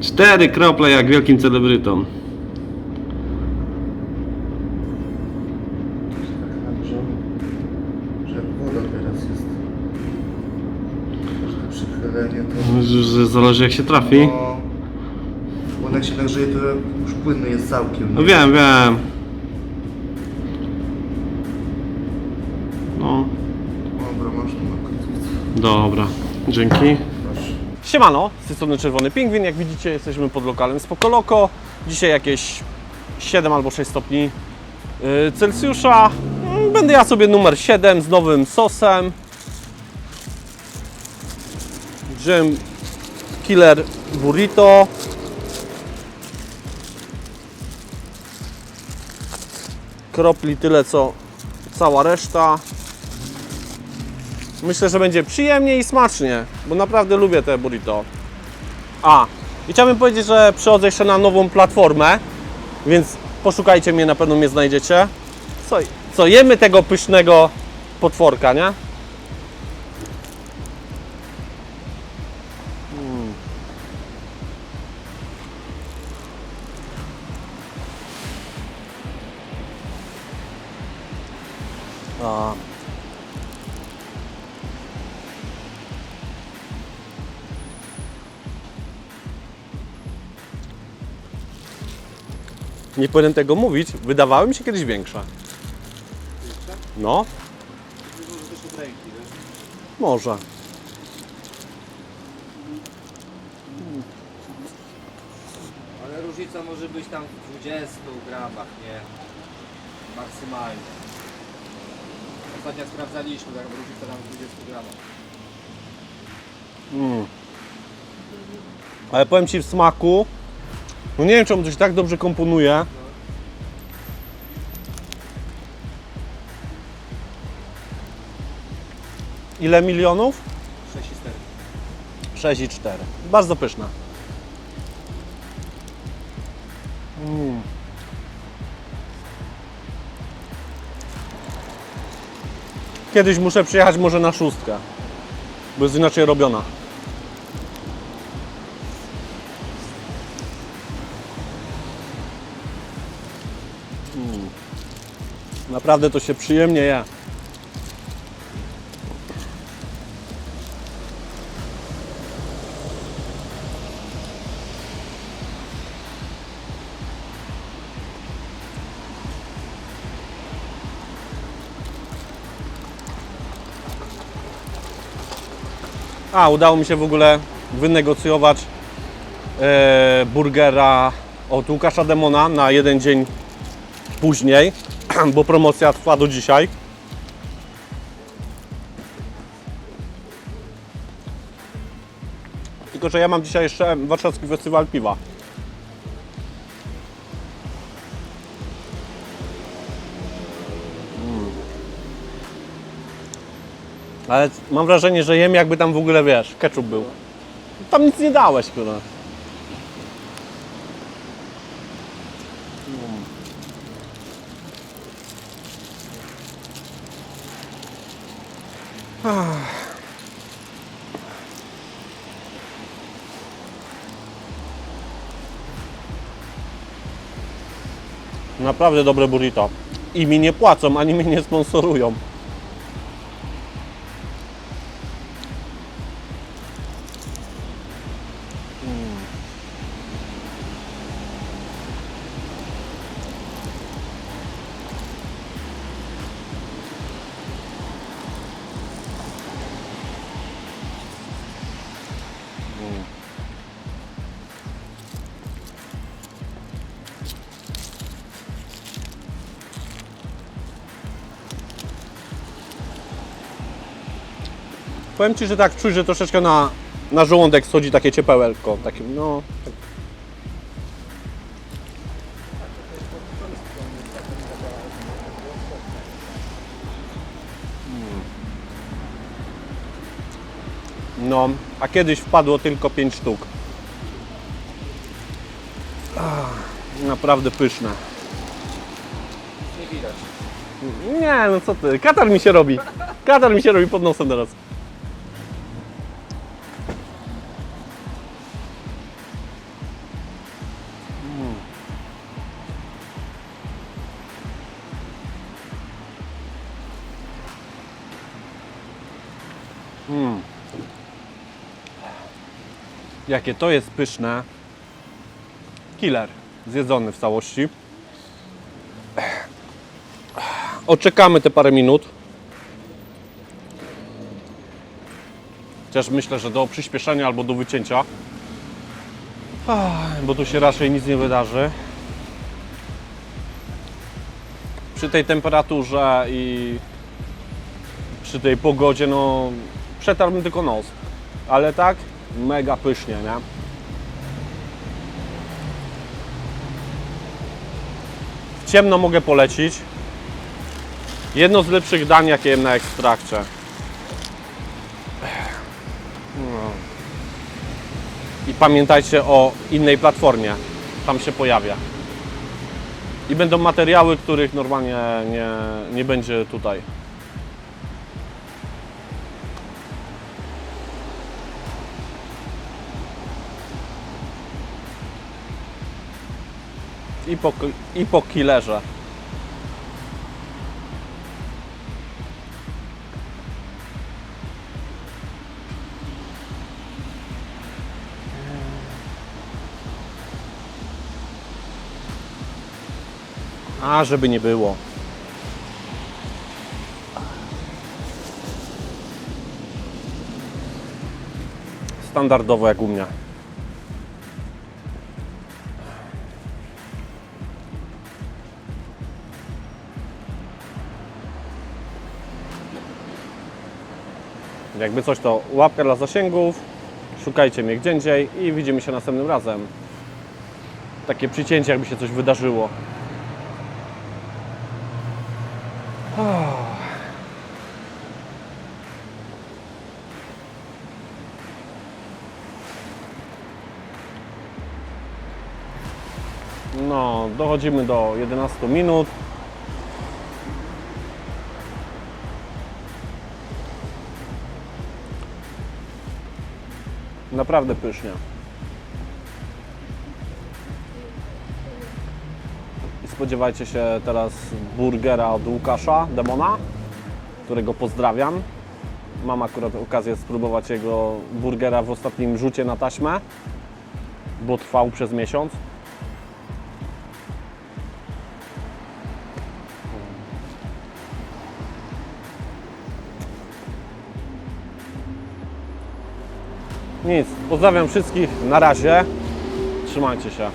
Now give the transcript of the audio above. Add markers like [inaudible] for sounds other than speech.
Cztery krople jak wielkim celebrytom. Tak nagrzał, że jak woda teraz jest. Każde przychylenie to... Że- że Zależy jak się trafi. No, bo jak się nagrzeje, to już płynny jest całkiem. No wiem, wiem. No, Dobra, masz tu na końcu. dobra. Dzięki. Siemano, z tej strony Czerwony Pingwin. Jak widzicie, jesteśmy pod lokalem Spokoloko. Dzisiaj jakieś 7 albo 6 stopni yy, Celsjusza. Mm, Będę ja sobie numer 7 z nowym sosem. Wziąłem Killer Burrito. Kropli tyle co cała reszta. Myślę, że będzie przyjemnie i smacznie, bo naprawdę lubię te burrito. A, i chciałbym powiedzieć, że przychodzę jeszcze na nową platformę, więc poszukajcie mnie, na pewno mnie znajdziecie. Co, co jemy tego pysznego potworka, nie? Mm. Nie powinien tego mówić, wydawały mi się kiedyś większe. No, Może też od ręki, wiesz? może. Ale różnica może być tam w 20 gramach, nie? Maksymalnie. Ostatnio sprawdzaliśmy, tak różnica tam w 20 gramach. Mm. Ale powiem Ci w smaku, no nie wiem czemu się tak dobrze komponuje. Ile milionów? 6,4. 6,4. Bardzo pyszna. Mm. Kiedyś muszę przyjechać może na szóstkę, bo jest inaczej robiona. Naprawdę to się przyjemnie je. A, udało mi się w ogóle wynegocjować e, burgera od Łukasza Demona na jeden dzień później, [clears throat] bo promocja trwa do dzisiaj. Tylko, że ja mam dzisiaj jeszcze warszawski festiwal piwa. Ale mam wrażenie, że jem jakby tam w ogóle, wiesz, ketchup był. Tam nic nie dałeś, kurwa. Naprawdę dobre burrito. I mi nie płacą, ani mnie nie sponsorują. Powiem Ci, że tak czuć, że troszeczkę na, na żołądek schodzi takie ciepełko. Takie, no, tak. No, a kiedyś wpadło tylko 5 sztuk. Ach, naprawdę pyszne. Nie widać. Nie, no co ty, katar mi się robi. Katar mi się robi pod nosem teraz. Jakie to jest pyszne. Killer. Zjedzony w całości. Oczekamy te parę minut. Chociaż myślę, że do przyspieszenia albo do wycięcia. Bo tu się raczej nic nie wydarzy. Przy tej temperaturze i przy tej pogodzie, no przetarłbym tylko nos. Ale tak, mega pysznie, nie? W ciemno mogę polecić. Jedno z lepszych dań, jakie jem na ekstrakcie. No. I pamiętajcie o innej platformie. Tam się pojawia. I będą materiały, których normalnie nie, nie będzie tutaj. I po, i po killerze. A, żeby nie było. Standardowo jak u mnie. Jakby coś to łapka dla zasięgów, szukajcie mnie gdzie indziej i widzimy się następnym razem. Takie przycięcie jakby się coś wydarzyło. No, dochodzimy do 11 minut. Naprawdę pysznie. I spodziewajcie się teraz burgera od Łukasza Demona, którego pozdrawiam. Mam akurat okazję spróbować jego burgera w ostatnim rzucie na taśmę, bo trwał przez miesiąc. Nic, pozdrawiam wszystkich, na razie, trzymajcie się.